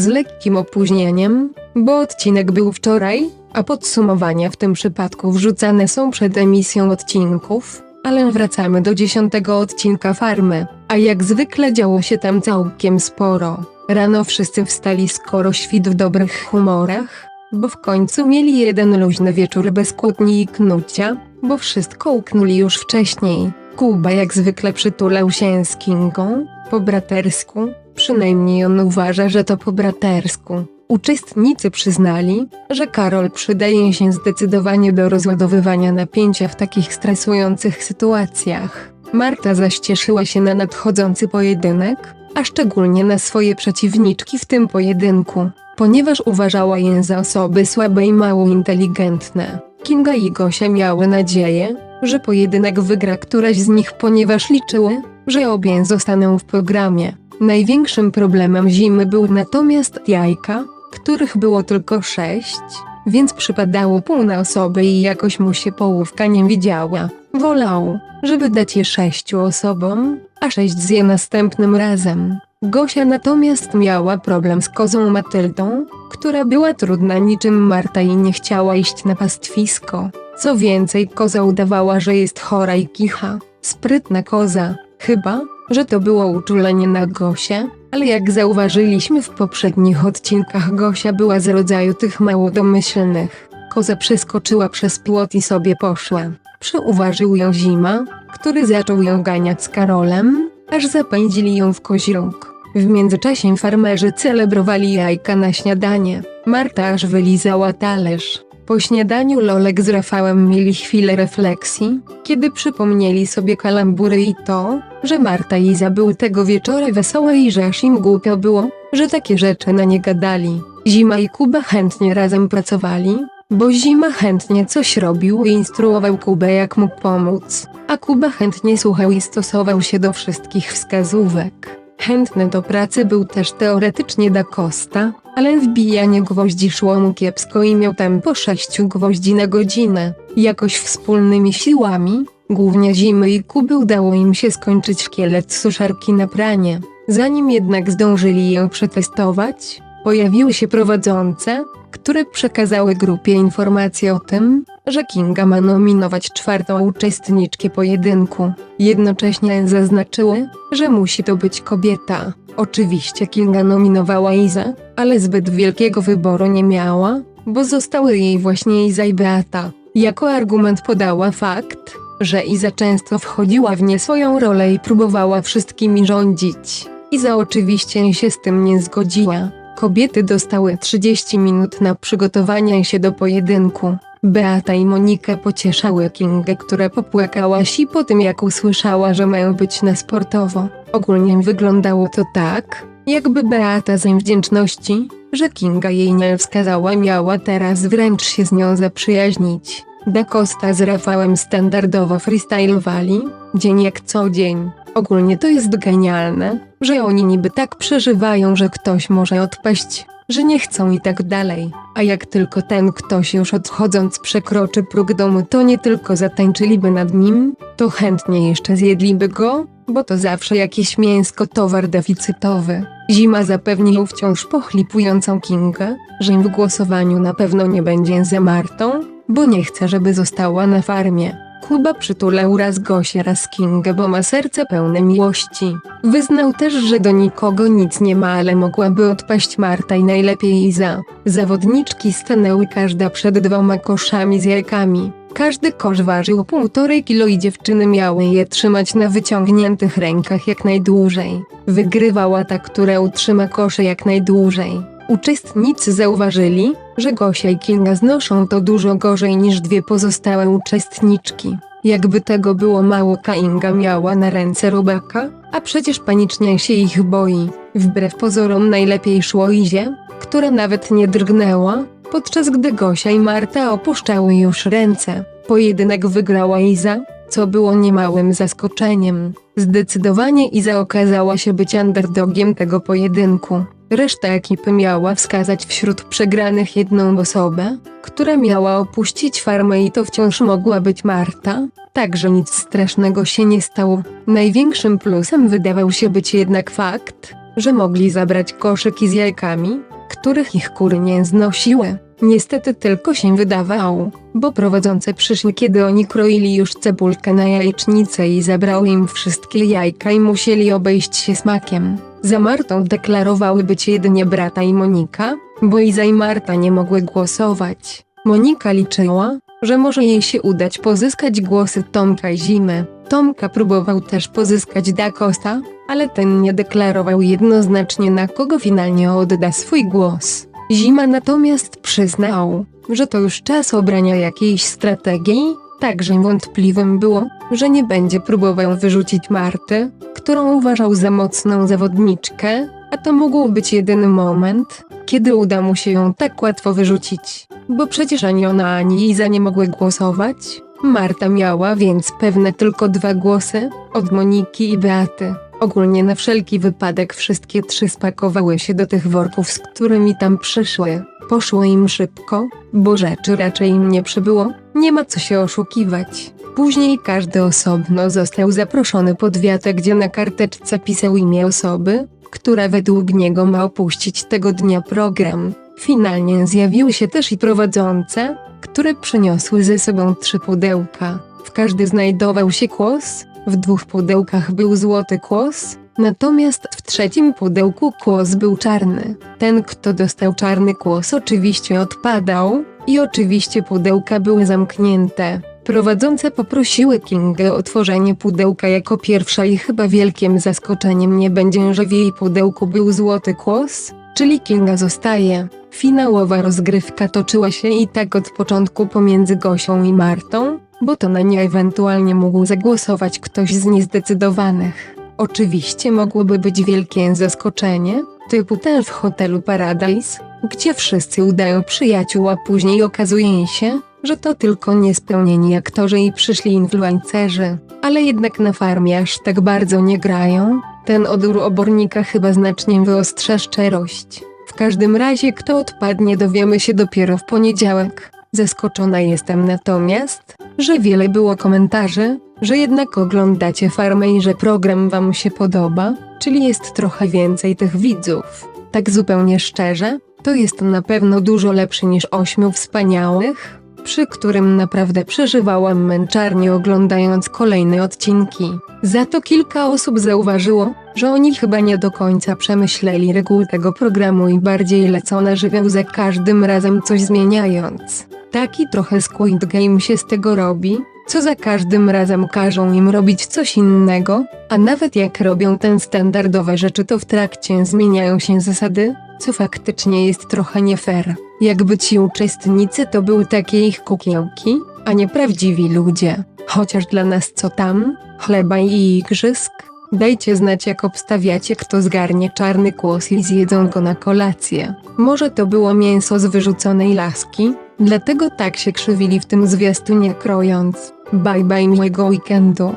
z lekkim opóźnieniem, bo odcinek był wczoraj, a podsumowania w tym przypadku wrzucane są przed emisją odcinków, ale wracamy do dziesiątego odcinka Farmy, a jak zwykle działo się tam całkiem sporo. Rano wszyscy wstali skoro świt w dobrych humorach, bo w końcu mieli jeden luźny wieczór bez kłótni i knucia, bo wszystko uknuli już wcześniej. Kuba jak zwykle przytulał się z Kingą, po bratersku, przynajmniej on uważa, że to po bratersku. Uczestnicy przyznali, że Karol przydaje się zdecydowanie do rozładowywania napięcia w takich stresujących sytuacjach. Marta zaś cieszyła się na nadchodzący pojedynek, a szczególnie na swoje przeciwniczki w tym pojedynku, ponieważ uważała je za osoby słabe i mało inteligentne. Kinga i Gosia miały nadzieję, że pojedynek wygra któraś z nich, ponieważ liczyły, że obie zostaną w programie. Największym problemem zimy był natomiast jajka, których było tylko sześć, więc przypadało pół na osobę i jakoś mu się połówka nie widziała. Wolał, żeby dać je sześciu osobom, a sześć zje następnym razem. Gosia natomiast miała problem z kozą Matyldą, która była trudna niczym Marta i nie chciała iść na pastwisko. Co więcej, koza udawała, że jest chora i kicha. Sprytna koza, chyba, że to było uczulenie na Gosię, ale jak zauważyliśmy w poprzednich odcinkach, Gosia była z rodzaju tych mało domyślnych. Koza przeskoczyła przez płot i sobie poszła. Przyuważył ją Zima, który zaczął ją ganiać z Karolem, aż zapędzili ją w kozi róg. W międzyczasie farmerzy celebrowali jajka na śniadanie. Marta aż wylizała talerz. Po śniadaniu Lolek z Rafałem mieli chwilę refleksji, kiedy przypomnieli sobie kalambury i to, że Marta i Iza były tego wieczora wesołe i że aż im głupio było, że takie rzeczy na nie gadali. Zima i Kuba chętnie razem pracowali, bo Zima chętnie coś robił i instruował Kubę jak mógł pomóc, a Kuba chętnie słuchał i stosował się do wszystkich wskazówek. Chętny do pracy był też teoretycznie Da Costa, ale wbijanie gwoździ szło mu kiepsko i miał tam po sześciu gwoździ na godzinę. Jakoś wspólnymi siłami, głównie Zimy i Kuby udało im się skończyć szkielet suszarki na pranie. Zanim jednak zdążyli ją przetestować, pojawiły się prowadzące, które przekazały grupie informację o tym, że Kinga ma nominować czwartą uczestniczkę pojedynku. Jednocześnie zaznaczyły, że musi to być kobieta. Oczywiście Kinga nominowała Izę, ale zbyt wielkiego wyboru nie miała, bo zostały jej właśnie Iza i Beata. Jako argument podała fakt, że Iza często wchodziła w nie swoją rolę i próbowała wszystkimi rządzić. Iza oczywiście się z tym nie zgodziła. Kobiety dostały 30 minut na przygotowanie się do pojedynku. Beata i Monika pocieszały Kingę, która popłakała się po tym jak usłyszała, że mają być na sportowo. Ogólnie wyglądało to tak, jakby Beata z wdzięczności, że Kinga jej nie wskazała miała teraz wręcz się z nią zaprzyjaźnić. Da Costa z Rafałem standardowo freestylowali, dzień jak co dzień. Ogólnie to jest genialne, że oni niby tak przeżywają, że ktoś może odpaść, że nie chcą i tak dalej. A jak tylko ten ktoś już odchodząc przekroczy próg domu, to nie tylko zatańczyliby nad nim, to chętnie jeszcze zjedliby go, bo to zawsze jakieś mięsko towar deficytowy. Zima zapewnił wciąż pochlipującą Kingę, że w głosowaniu na pewno nie będzie za Martą, bo nie chce, żeby została na farmie. Kuba przytulał raz Gosię, raz Kingę, bo ma serce pełne miłości. Wyznał też, że do nikogo nic nie ma, ale mogłaby odpaść Marta i najlepiej Iza. Zawodniczki stanęły każda przed dwoma koszami z jajkami. Każdy kosz ważył półtorej kilo i dziewczyny miały je trzymać na wyciągniętych rękach jak najdłużej. Wygrywała ta, która utrzyma kosze jak najdłużej. Uczestnicy zauważyli, że Gosia i Kinga znoszą to dużo gorzej niż dwie pozostałe uczestniczki. Jakby tego było mało, Kainga miała na ręce robaka, a przecież panicznie się ich boi. Wbrew pozorom najlepiej szło Izie, która nawet nie drgnęła, podczas gdy Gosia i Marta opuszczały już ręce. Pojedynek wygrała Iza, co było niemałym zaskoczeniem. Zdecydowanie Iza okazała się być underdogiem tego pojedynku. Reszta ekipy miała wskazać wśród przegranych jedną osobę, która miała opuścić farmę i to wciąż mogła być Marta, także nic strasznego się nie stało. Największym plusem wydawał się być jednak fakt, że mogli zabrać koszyki z jajkami, których ich kury nie znosiły. Niestety tylko się wydawało, bo prowadzące przyszły kiedy oni kroili już cebulkę na jajecznicę i zabrały im wszystkie jajka i musieli obejść się smakiem. Za Martą deklarowały być jedynie brata i Monika, bo Iza i Marta nie mogły głosować. Monika liczyła, że może jej się udać pozyskać głosy Tomka i Zimy. Tomka próbował też pozyskać Dakosta, ale ten nie deklarował jednoznacznie na kogo finalnie odda swój głos. Zima natomiast przyznał, że to już czas obrania jakiejś strategii, także wątpliwym było, że nie będzie próbował wyrzucić Marty, którą uważał za mocną zawodniczkę, a to mógł być jedyny moment, kiedy uda mu się ją tak łatwo wyrzucić, bo przecież ani ona ani Iza nie mogły głosować. Marta miała więc pewne tylko dwa głosy, od Moniki i Beaty. Ogólnie na wszelki wypadek wszystkie trzy spakowały się do tych worków, z którymi tam przyszły. Poszło im szybko, bo rzeczy raczej im nie przybyło, nie ma co się oszukiwać. Później każdy osobno został zaproszony pod wiatę, gdzie na karteczce pisał imię osoby, która według niego ma opuścić tego dnia program. Finalnie zjawiły się też i prowadzące, które przyniosły ze sobą trzy pudełka. W każdy znajdował się kłos, w dwóch pudełkach był złoty kłos, natomiast w trzecim pudełku kłos był czarny. Ten, kto dostał czarny kłos, oczywiście odpadał, i oczywiście pudełka były zamknięte. Prowadzące poprosiły Kingę o otworzenie pudełka jako pierwsza i chyba wielkim zaskoczeniem nie będzie, że w jej pudełku był złoty kłos, czyli Kinga zostaje. Finałowa rozgrywka toczyła się i tak od początku pomiędzy Gosią i Martą, bo to na nie ewentualnie mógł zagłosować ktoś z niezdecydowanych. Oczywiście mogłoby być wielkie zaskoczenie, typu ten w hotelu Paradise, gdzie wszyscy udają przyjaciół, a później okazuje się, że to tylko niespełnieni aktorzy i przyszli influencerzy, ale jednak na farmie aż tak bardzo nie grają. Ten odór obornika chyba znacznie wyostrza szczerość. W każdym razie kto odpadnie dowiemy się dopiero w poniedziałek. Zaskoczona jestem natomiast, że wiele było komentarzy, że jednak oglądacie farmę i że program wam się podoba, czyli jest trochę więcej tych widzów. Tak zupełnie szczerze, to jest na pewno dużo lepszy niż ośmiu wspaniałych, przy którym naprawdę przeżywałam męczarnię oglądając kolejne odcinki. Za to kilka osób zauważyło, że oni chyba nie do końca przemyśleli reguły tego programu i bardziej lecą na żywioł za każdym razem coś zmieniając. Taki trochę Squid Game się z tego robi, co za każdym razem każą im robić coś innego, a nawet jak robią ten standardowe rzeczy to w trakcie zmieniają się zasady, co faktycznie jest trochę nie fair. Jakby ci uczestnicy to były takie ich kukiełki, a nie prawdziwi ludzie. Chociaż dla nas co tam, chleba i igrzysk, dajcie znać jak obstawiacie kto zgarnie czarny kłos i zjedzą go na kolację. Może to było mięso z wyrzuconej laski, dlatego tak się krzywili w tym zwiastunie krojąc. Bye bye miłego weekendu.